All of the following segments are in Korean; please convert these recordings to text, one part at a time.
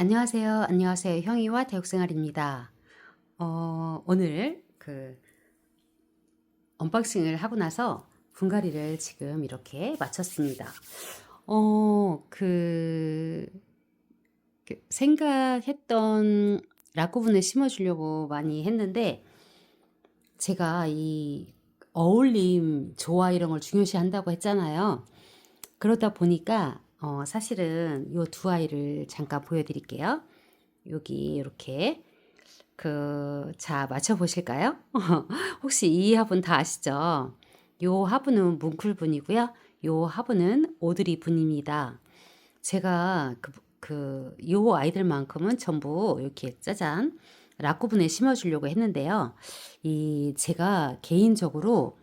안녕하세요. 안녕하세요. 형이와 대학생활입니다. 어, 오늘 그 언박싱을 하고 나서 분갈이를 지금 이렇게 마쳤습니다. 어, 그, 그 생각했던 라쿠분을 심어주려고 많이 했는데 제가 이 어울림, 조화 이런 걸 중요시 한다고 했잖아요. 그러다 보니까 어, 사실은 요 두 아이를 잠깐 보여드릴게요. 여기 이렇게 그, 자, 맞춰 보실까요? 혹시 이 화분 다 아시죠? 요 화분은 뭉클 분이고요. 요 화분은 오드리 분입니다. 제가 그, 그, 요 아이들만큼은 전부 이렇게 짜잔, 라쿠분에 심어주려고 했는데요. 이, 제가 개인적으로,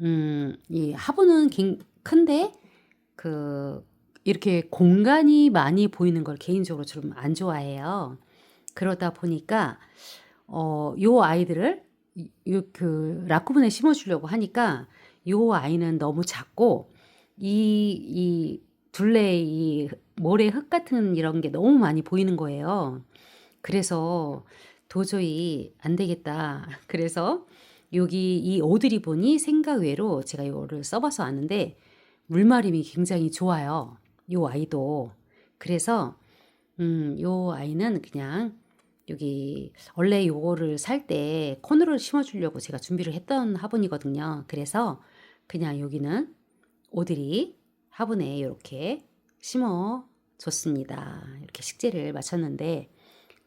음, 이 화분은 긴- 큰데, 그, 이렇게 공간이 많이 보이는 걸 개인적으로 좀 안 좋아해요. 그러다 보니까 어, 요 아이들을 이- 요, 그 라쿠분에 심어주려고 하니까 요 아이는 너무 작고 이, 이 둘레 이 모래 흙 같은 이런 게 너무 많이 보이는 거예요. 그래서 도저히 안 되겠다. 그래서 여기 이 오드리본이 생각 외로 제가 이거를 써봐서 아는데 물마름이 굉장히 좋아요. 요 아이도. 그래서 음, 요 아이는 그냥 여기 원래 요거를 살 때 코너를 심어주려고 제가 준비를 했던 화분이거든요. 그래서 그냥 여기는 오드리 화분에 이렇게 심어 줬습니다. 이렇게 식재를 마쳤는데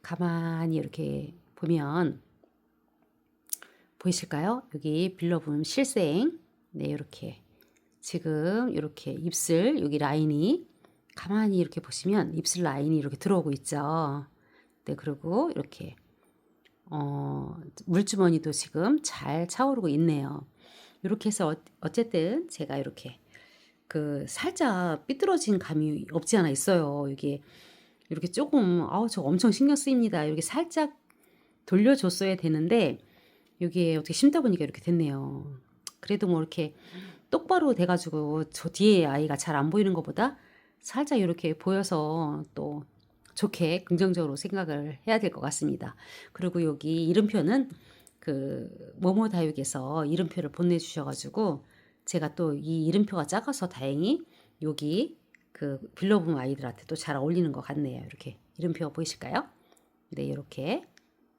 가만히 이렇게 보면 보이실까요? 여기 빌러분 실생 네 이렇게 지금 이렇게 입술 여기 라인이 가만히 이렇게 보시면 입술 라인이 이렇게 들어오고 있죠. 네, 그리고 이렇게 어, 물주머니도 지금 잘 차오르고 있네요. 이렇게 해서 어- 어쨌든 제가 이렇게 그 살짝 삐뚤어진 감이 없지 않아 있어요. 이게 이렇게 조금 아우 저 엄청 신경 쓰입니다. 이렇게 살짝 돌려줬어야 되는데 여기에 어떻게 심다 보니까 이렇게 됐네요. 그래도 뭐 이렇게 똑바로 돼가지고 저 뒤에 아이가 잘 안 보이는 것보다 살짝 이렇게 보여서 또 좋게 긍정적으로 생각을 해야 될 것 같습니다. 그리고 여기 이름표는 그 모모 다육에서 이름표를 보내주셔가지고 제가 또 이 이름표가 작아서 다행히 여기 그 빌러봄 아이들한테도 잘 어울리는 것 같네요. 이렇게 이름표 보이실까요? 네, 이렇게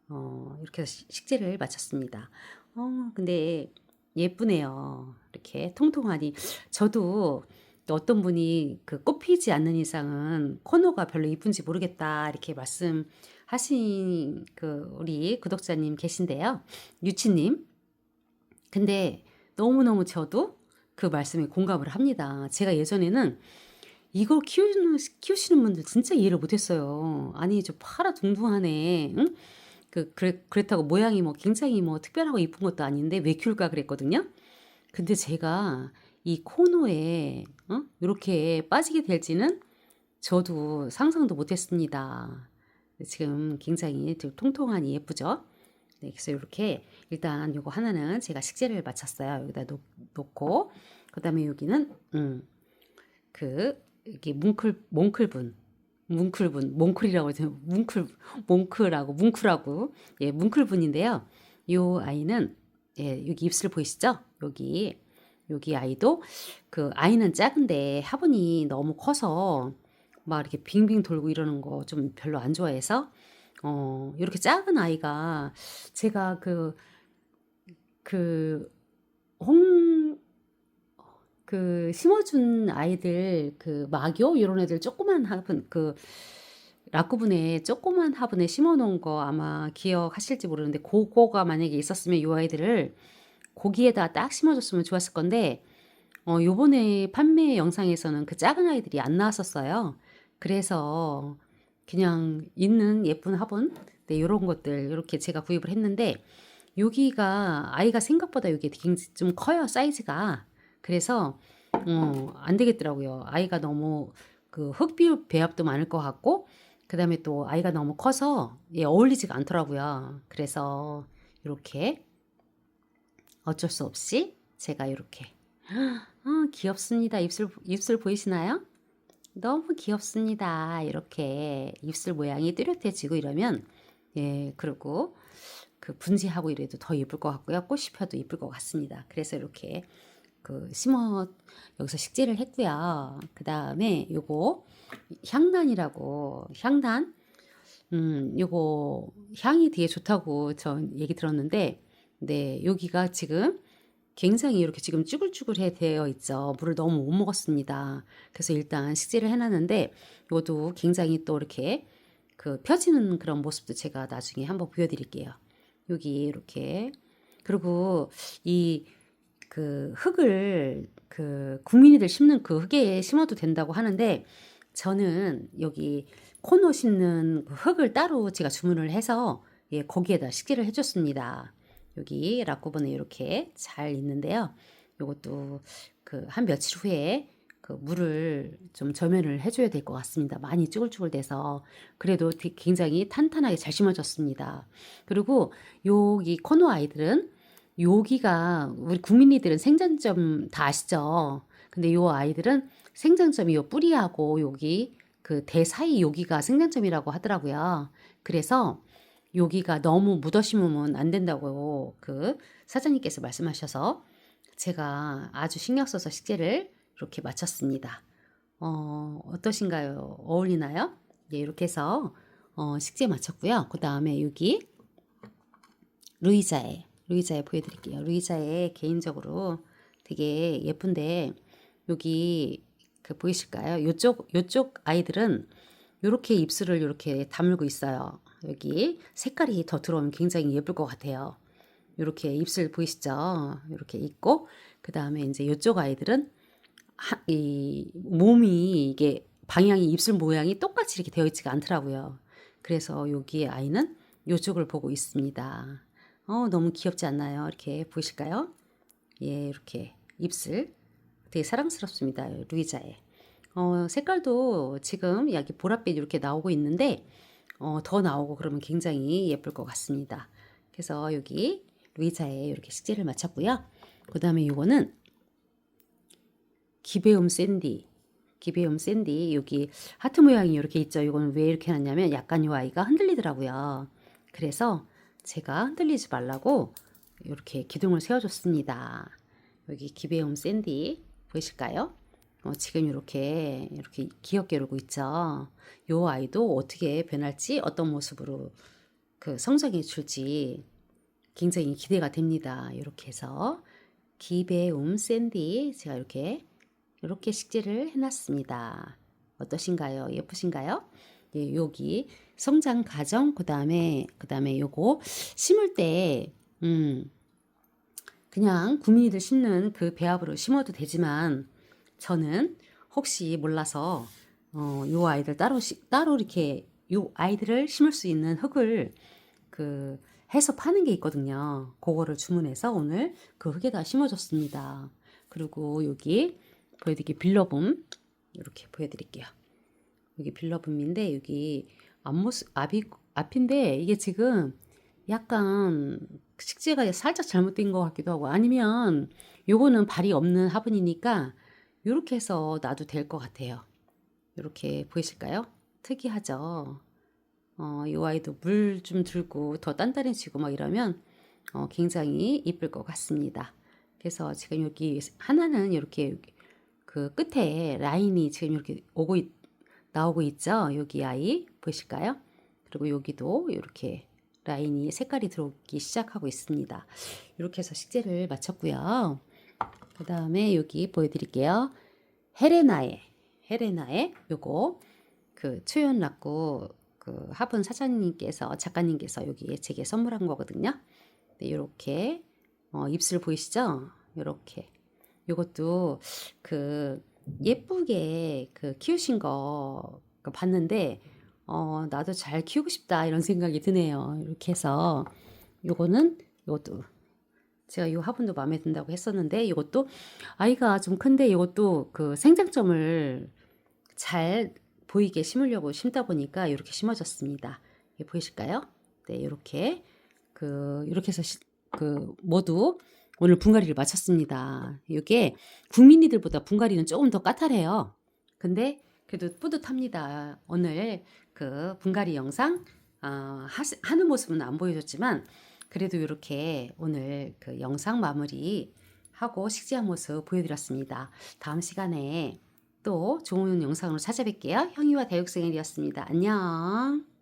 어, 이렇게 해서 식- 식재를 마쳤습니다. 어, 근데 예쁘네요. 이렇게 통통하니 저도 또 어떤 분이 그 꽃피지 않는 이상은 코너가 별로 이쁜지 모르겠다 이렇게 말씀하신 그 우리 구독자님 계신데요. 유치님. 근데 너무너무 저도 그 말씀에 공감을 합니다. 제가 예전에는 이걸 키우는, 키우시는 분들 진짜 이해를 못했어요. 아니, 저 파라 둥둥하네. 응? 그, 그래, 그렇다고 모양이 뭐 굉장히 뭐 특별하고 이쁜 것도 아닌데 왜 키울까 그랬거든요. 근데 제가 이 코너에 어? 이렇게 빠지게 될지는 저도 상상도 못했습니다. 지금 굉장히 좀 통통하니 예쁘죠? 네, 그래서 이렇게 일단 요거 하나는 제가 식재를 마쳤어요. 여기다 놓, 놓고 그다음에 여기는 음, 그 이렇게 뭉클 몽클분 뭉클분 몽클이라고 해서 뭉클 몽클하고 뭉클하고 예 뭉클분인데요. 요 아이는 예 여기 입술 보이시죠? 여기 여기 아이도 그 아이는 작은데 화분이 너무 커서 막 이렇게 빙빙 돌고 이러는 거 좀 별로 안 좋아해서 어 이렇게 작은 아이가 제가 그 그 홍 그 심어준 아이들 그 마교 이런 애들 조그만 화분 그 라쿠분에 조그만 화분에 심어놓은 거 아마 기억하실지 모르는데 그거가 만약에 있었으면 이 아이들을 고기에다 딱 심어줬으면 좋았을 건데 어 요번에 판매 영상에서는 그 작은 아이들이 안 나왔었어요. 그래서 그냥 있는 예쁜 화분 네 요런 것들 이렇게 제가 구입을 했는데 여기가 아이가 생각보다 여기 좀 커요 사이즈가 그래서 어, 안 되겠더라고요 아이가 너무 그 흙비율 배합도 많을 것 같고 그다음에 또 아이가 너무 커서 예, 어울리지가 않더라고요 그래서 이렇게 어쩔 수 없이 제가 이렇게 아, 귀엽습니다 입술 입술 보이시나요? 너무 귀엽습니다. 이렇게 입술 모양이 뚜렷해지고 이러면 예, 그리고 그 분지하고 이래도 더 예쁠 것 같고요. 꽃이 펴도 예쁠 것 같습니다. 그래서 이렇게 그 심어 여기서 식재를 했고요. 그 다음에 요거 향단이라고 향단 음 요거 향이 되게 좋다고 전 얘기 들었는데 네 여기가 지금 굉장히 이렇게 지금 쭈글쭈글해 되어 있죠. 물을 너무 못 먹었습니다. 그래서 일단 식재를 해놨는데 이것도 굉장히 또 이렇게 그 펴지는 그런 모습도 제가 나중에 한번 보여드릴게요. 여기 이렇게 그리고 이 그 흙을 그 국민이들 심는 그 흙에 심어도 된다고 하는데 저는 여기 코너 심는 그 흙을 따로 제가 주문을 해서 예, 거기에다 식재를 해줬습니다. 여기 락구본에 이렇게 잘 있는데요. 요것도 그 한 며칠 후에 그 물을 좀 저면을 해줘야 될 것 같습니다. 많이 쭈글쭈글 돼서 그래도 굉장히 탄탄하게 잘 심어졌습니다. 그리고 여기 코너 아이들은 여기가 우리 국민이들은 생장점 다 아시죠? 근데 요 아이들은 생장점이 요 뿌리하고 여기 그 대 사이 여기가 생장점이라고 하더라고요. 그래서 여기가 너무 묻어 심으면 안 된다고 그 사장님께서 말씀하셔서 제가 아주 신경 써서 식재를 이렇게 마쳤습니다. 어, 어떠신가요? 어울리나요? 네, 이렇게 해서 어, 식재 마쳤고요. 그 다음에 여기 루이자에 루이자에 보여드릴게요. 루이자에 개인적으로 되게 예쁜데 여기 그 보이실까요? 요쪽 요쪽 아이들은 요렇게 입술을 이렇게 다물고 있어요. 여기 색깔이 더 들어오면 굉장히 예쁠 것 같아요. 이렇게 입술 보이시죠? 이렇게 있고 그 다음에 이제 이쪽 아이들은 하, 이 몸이 이게 방향이 입술 모양이 똑같이 이렇게 되어 있지가 않더라고요. 그래서 여기 아이는 이쪽을 보고 있습니다. 어 너무 귀엽지 않나요? 이렇게 보이실까요? 예 이렇게 입술 되게 사랑스럽습니다. 루이자의 어, 색깔도 지금 여기 보랏빛 이렇게 나오고 있는데 어, 더 나오고 그러면 굉장히 예쁠 것 같습니다. 그래서 여기 루이자에 이렇게 식재를 마쳤고요. 그 다음에 이거는 기베움 샌디. 기베움 샌디 여기 하트 모양이 이렇게 있죠. 이거는 왜 이렇게 해놨냐면 약간 이 아이가 흔들리더라고요. 그래서 제가 흔들리지 말라고 이렇게 기둥을 세워줬습니다. 여기 기베움 샌디 보이실까요? 어, 지금 이렇게 이렇게 귀엽게 이러고 있죠. 요 아이도 어떻게 변할지 어떤 모습으로 그 성장해 줄지 굉장히 기대가 됩니다. 이렇게 해서 기배움 샌디 제가 이렇게 이렇게 식재를 해놨습니다. 어떠신가요? 예쁘신가요? 예, 여기 성장 과정 그 다음에 그 다음에 요거 심을 때 음, 그냥 구민이들 심는 그 배합으로 심어도 되지만 저는 혹시 몰라서 어, 요 아이들 따로 시, 따로 이렇게 요 아이들을 심을 수 있는 흙을 그 해서 파는 게 있거든요. 그거를 주문해서 오늘 그 흙에다 심어줬습니다. 그리고 여기 보여드릴게요. 빌러봄 이렇게 보여드릴게요. 여기 빌러봄인데 여기 앞모습 앞이 앞인데 이게 지금 약간 식재가 살짝 잘못된 것 같기도 하고 아니면 요거는 발이 없는 화분이니까 이렇게 해서 놔도 될 것 같아요. 이렇게 보이실까요? 특이하죠. 어, 이 아이도 물 좀 들고 더 단단해지고 막 이러면 어, 굉장히 이쁠 것 같습니다. 그래서 지금 여기 하나는 이렇게 그 끝에 라인이 지금 이렇게 오고 있, 나오고 있죠. 여기 아이 보이실까요? 그리고 여기도 이렇게 라인이 색깔이 들어오기 시작하고 있습니다. 이렇게 해서 식재를 마쳤고요. 그 다음에 여기 보여드릴게요. 헤레나의 헤레나의 요거 그 초연 락구 그 화분 사장님께서 작가님께서 여기 제게 선물한 거거든요. 네, 이렇게 어, 입술 보이시죠? 이렇게 요것도 그 예쁘게 그 키우신 거 봤는데 어, 나도 잘 키우고 싶다 이런 생각이 드네요. 이렇게 해서 요거는 요것도 제가 이 화분도 마음에 든다고 했었는데 이것도 아이가 좀 큰데 이것도 그 생장점을 잘 보이게 심으려고 심다 보니까 이렇게 심어졌습니다. 이 보이실까요? 네, 이렇게 그 이렇게 해서 시, 그 모두 오늘 분갈이를 마쳤습니다. 이게 국민이들보다 분갈이는 조금 더 까탈해요. 근데 그래도 뿌듯합니다. 오늘 그 분갈이 영상 어, 하는 모습은 안 보여줬지만 그래도 이렇게 오늘 그 영상 마무리 하고 식재한 모습 보여드렸습니다. 다음 시간에 또 좋은 영상으로 찾아뵐게요. 형이와 대육생일이었습니다. 안녕.